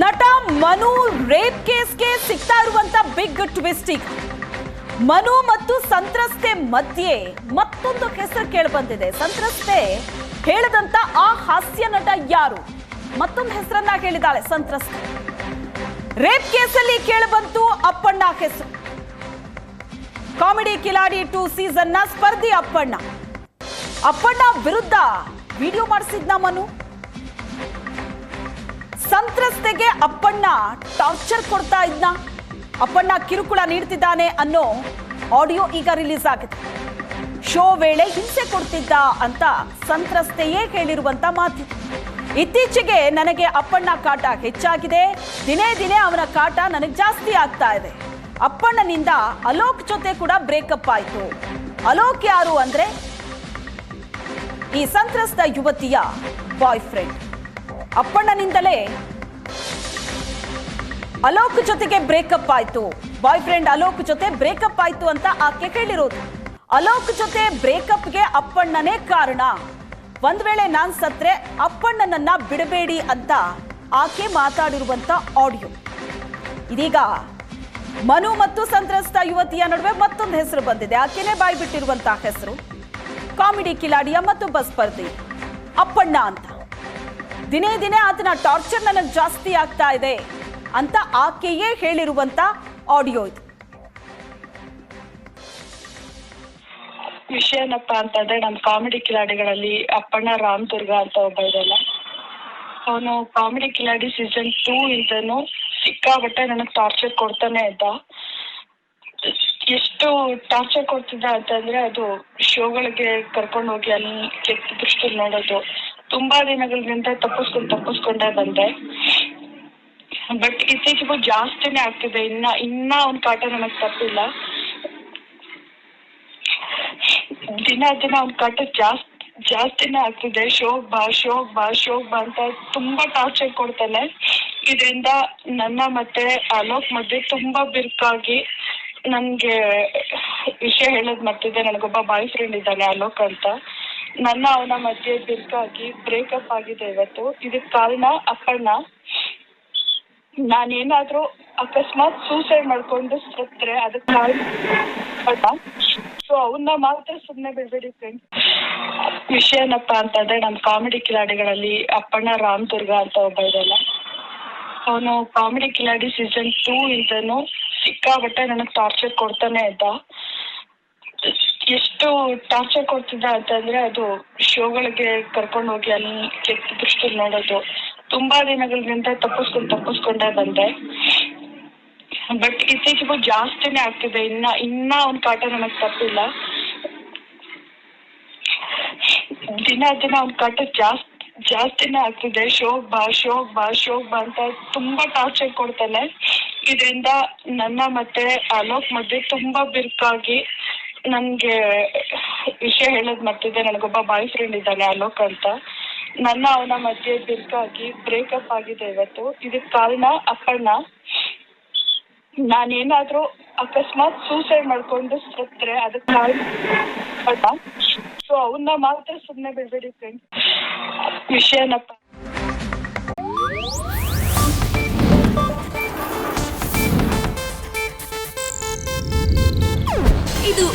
ನಟ ಮನು ರೇಪ್ ಕೇಸ್ಗೆ ಸಿಗ್ತಾ ಇರುವಂತ ಬಿಗ್ ಟ್ವಿಸ್ಟ್ ಮನು ಮತ್ತು ಸಂತ್ರಸ್ತೆ ಮಧ್ಯೆ ಮತ್ತೊಂದು ಹೆಸರು ಕೇಳಿಬಂದಿದೆ. ಸಂತ್ರಸ್ತೆ ಹೇಳದಂತ ಆ ಹಾಸ್ಯ ನಟ ಯಾರು? ಮತ್ತೊಂದು ಹೆಸರನ್ನ ಹೇಳಿದಾಳೆ ಸಂತ್ರಸ್ತೆ. ರೇಪ್ ಕೇಸಲ್ಲಿ ಕೇಳಿಬಂತು ಅಪ್ಪಣ್ಣ ಹೆಸರು ಕಾಮಿಡಿ ಕಿಲಾಡಿ ಟು ಸೀಸನ್ನ ಸ್ಪರ್ಧಿ ಅಪ್ಪಣ್ಣ. ಅಪ್ಪಣ್ಣ ವಿರುದ್ಧ ವಿಡಿಯೋ ಮಾಡಿಸಿದ್ನ ಮನು. ಸಂತ್ರಸ್ತೆಗೆ ಅಪ್ಪಣ್ಣ ಟಾರ್ಚರ್ ಕೊಡ್ತಾ ಇದ್ನ. ಅಪ್ಪಣ್ಣ ಕಿರುಕುಳ ನೀಡ್ತಿದ್ದಾನೆ ಅನ್ನೋ ಆಡಿಯೋ ಈಗ ರಿಲೀಸ್ ಆಗಿದೆ. ಶೋ ವೇಳೆ ಹಿಂಸೆ ಕೊಡ್ತಿದ್ದ ಅಂತ ಸಂತ್ರಸ್ತೆಯೇ ಹೇಳಿರುವಂತ ಮಾತು. ಇತ್ತೀಚೆಗೆ ನನಗೆ ಅಪ್ಪಣ್ಣ ಕಾಟ ಹೆಚ್ಚಾಗಿದೆ. ದಿನೇ ದಿನೇ ಅವನ ಕಾಟ ನನಗೆ ಜಾಸ್ತಿ ಆಗ್ತಾ ಇದೆ. ಅಪ್ಪಣ್ಣನಿಂದ ಅಲೋಕ್ ಜೊತೆ ಕೂಡ ಬ್ರೇಕಪ್ ಆಯಿತು. ಅಲೋಕ್ ಯಾರು ಅಂದ್ರೆ ಈ ಸಂತ್ರಸ್ತ ಯುವತಿಯ ಬಾಯ್ ಫ್ರೆಂಡ್ ಅಪ್ಪಣ್ಣನಿಂದಲೇ. ಅಲೋಕ್ ಜೊತೆಗೆ ಬ್ರೇಕಪ್ ಆಯ್ತು. ಬಾಯ್ ಫ್ರೆಂಡ್ ಅಲೋಕ್ ಜೊತೆ ಬ್ರೇಕಪ್ ಆಯ್ತು ಅಂತ ಆಕೆ ಹೇಳಿರೋದು. ಅಲೋಕ್ ಜೊತೆ ಬ್ರೇಕಪ್ಗೆ ಅಪ್ಪಣ್ಣನೇ ಕಾರಣ. ಒಂದ್ ವೇಳೆ ನಾನ್ ಸತ್ರೆ, ಅಪ್ಪಣ್ಣನನ್ನ ಬಿಡಬೇಡಿ ಅಂತ ಆಕೆ ಮಾತಾಡಿರುವಂತ ಆಡಿಯೋ. ಇದೀಗ ಮನು ಮತ್ತು ಸಂತ್ರಸ್ತ ಯುವತಿಯ ನಡುವೆ ಮತ್ತೊಂದು ಹೆಸರು ಬಂದಿದೆ. ಆಕೆನೇ ಬಾಯ್ ಬಿಟ್ಟಿರುವಂತಹ ಹೆಸರು. ಕಾಮಿಡಿ ಕಿಲಾಡಿಯ ಮತ್ತು ಬಸ್ ಸ್ಪರ್ಧಿ. ಅಪ್ಪಣ್ಣ ಅಂತ. ದಿನೇ ದಿನೇ ಆತನ ಟಾರ್ಚರ್ ನನಗೆ ಜಾಸ್ತಿ ಆಗ್ತಾ ಇದೆ ಅಂತ ಆಕೆಯೇ ಹೇಳಿರುವಂತ ಆಡಿಯೋ ಇದು. ವಿಷಯ ಏನಪ್ಪ ಅಂತಂದ್ರೆ ನಮ್ಮ ಕಾಮಿಡಿ ಕಿಲಾಡಿಗಳಲ್ಲಿ ಅಪ್ಪಣ್ಣ ರಾಮ್ ದುರ್ಗ ಅಂತ ಒಬ್ಬ ಇದಲ್ಲ ಅವನು ಕಾಮಿಡಿ ಕಿಲಾಡಿ ಸೀಸನ್ ಟೂ ಇಂದನು ಸಿಕ್ಕಾಬಟ್ಟೆ ನನಗೆ ಟಾರ್ಚರ್ ಕೊಡ್ತಾನೆ ಇದ್ದ ಎಷ್ಟು ಟಾರ್ಚರ್ ಕೊಡ್ತಿದ್ದ ಅಂತಂದ್ರೆ ಅದು ಶೋಗಳಿಗೆ ಕರ್ಕೊಂಡು ಹೋಗಿ ಅಲ್ಲಿ ಕೆಟ್ಟ ದೃಷ್ಟಿಲಿ ನೋಡೋದು. ತುಂಬಾ ದಿನಗಳಿಂದ ತಪ್ಪಿಸ್ಕೊಂಡು ತಪ್ಪಿಸ್ಕೊಂಡೇ ಬಂದೆ. ಬಟ್ ಇತ್ತೀಚೆಗೂ ಜಾಸ್ತಿನೇ ಆಗ್ತಿದೆ. ಇನ್ನ ಇನ್ನ ಒಂದ್ ಕಾಟ ನನಗೆ ತಪ್ಪಿಲ್ಲ. ದಿನ ದಿನ ಒಂದ್ ಕಾಟ ಜಾಸ್ತಿ ಜಾಸ್ತಿನೇ ಆಗ್ತಿದೆ. ಶೋಕ್ ಬಾ ಶೋಕ್ ಬಾ ಶೋಕ್ ಬಾ ಅಂತ ತುಂಬಾ ಟಾರ್ಚರ್ ಕೊಡ್ತಾನೆ. ಇದರಿಂದ ನನ್ನ ಮತ್ತೆ ಅಲೋಕ್ ಮಧ್ಯೆ ತುಂಬಾ ಬಿರುಕಾಗಿ ನನ್ಗೆ ವಿಷಯ ಹೇಳೋದ್ ಮರ್ತಿದ್ದೆ ನನಗೊಬ್ಬ ಬಾಯ್ ಫ್ರೆಂಡ್ ಇದ್ದಾನೆ ಅಲೋಕ್ ಅಂತ. ನನ್ನ ಅವನ ಮಧ್ಯೆ ಬಿರುಕಾಗಿ ಬ್ರೇಕಪ್ ಆಗಿದೆ ಇವತ್ತು. ಇದಕ್ ಕಾರಣ ಅಪ್ಪಣ್ಣ. ನಾನೇನಾದ್ರೂ ಅಕಸ್ಮಾತ್ ಸೂಸೈಡ್ ಮಾಡ್ಕೊಂಡು ಸತ್ರೆ ಅದಕ್ಕೆ ಕಾರಣ ಸೊ ಅವನ್ನ ಮಾತ್ರ ಸುಮ್ಮನೆ ಬಿಡ್ಬೇಡಿ ಫ್ರೆಂಡ್ಸ್ ವಿಷಯ ಏನಪ್ಪ ಅಂತಂದ್ರೆ ನಮ್ಮ ಕಾಮಿಡಿ ಕಿಲಾಡಿಗಳಲ್ಲಿ ಅಪ್ಪಣ್ಣ ರಾಮ್ ದುರ್ಗ ಅಂತ ಒಬ್ಬ ಇದಲ್ಲ ಅವನು ಕಾಮಿಡಿ ಕಿಲಾಡಿ ಸೀಸನ್ ಟೂ ಇಂದನು ಸಿಕ್ಕಾಬಟ್ಟೆ ನನಗೆ ಟಾರ್ಚರ್ ಕೊಡ್ತಾನೆ ಇದ್ದ ಎಷ್ಟು ಟಾರ್ಚರ್ ಕೊಡ್ತಿದ್ದ ಅಂತಂದ್ರೆ ಅದು ಶೋಗಳಿಗೆ ಕರ್ಕೊಂಡು ಹೋಗಿ ಅಲ್ಲಿ ಕೆಟ್ಟ ದೃಷ್ಟಿಲಿ ನೋಡೋದು. ತುಂಬಾ ದಿನಗಳಿಂದ ತಪ್ಪಿಸ್ಕೊಂಡ್ ತಪ್ಪಿಸ್ಕೊಂಡೇ ಬಂದೆ. ಬಟ್ ಇತ್ತೀಚೆಗೂ ಜಾಸ್ತಿನೇ ಆಗ್ತಿದೆ. ಇನ್ನ ಇನ್ನ ಒಂದ್ ಕಾಟ ನನಗೆ ತಪ್ಪಿಲ್ಲ. ದಿನ ದಿನ ಒಂದ್ ಕಾಟ ಜಾಸ್ತಿ ಜಾಸ್ತಿನೇ ಆಗ್ತಿದೆ. ಶೋ ಬಾ ಶೋ ಬಾ ಶೋಕ್ ಬಾ ಅಂತ ತುಂಬಾ ಟಾರ್ಚರ್ ಕೊಡ್ತಾನೆ. ಇದರಿಂದ ನನ್ನ ಮತ್ತೆ ಅಲೋಕ್ ಮಧ್ಯೆ ತುಂಬಾ ಬಿರುಕಾಗಿ ನನ್ಗೆ ವಿಷಯ ಹೇಳೋದ್ ಮರ್ತಿದ್ದೆ ನನಗೊಬ್ಬ ಬಾಯ್ ಫ್ರೆಂಡ್ ಇದ್ದಾನೆ ಅಲೋಕ್ ಅಂತ. ನನ್ನ ಅವನ ಮಧ್ಯೆ ಬಿರ್ಕಾಗಿ ಬ್ರೇಕಪ್ ಆಗಿದೆ ಇವತ್ತು. ಇದಕ್ ಕಾರಣ ಅಪ್ಪಣ್ಣ. ನಾನೇನಾದ್ರೂ ಅಕಸ್ಮಾತ್ ಸೂಸೈಡ್ ಮಾಡ್ಕೊಂಡು ಸತ್ರೆ ಅದಕ್ಕೆ ಕಾರಣ ಸೊ ಅವನ್ನ ಮಾತ್ರ ಸುಮ್ಮನೆ ಬಿಡ್ಬೇಡಿ ಫ್ರೆಂಡ್ಸ್ ವಿಷಯ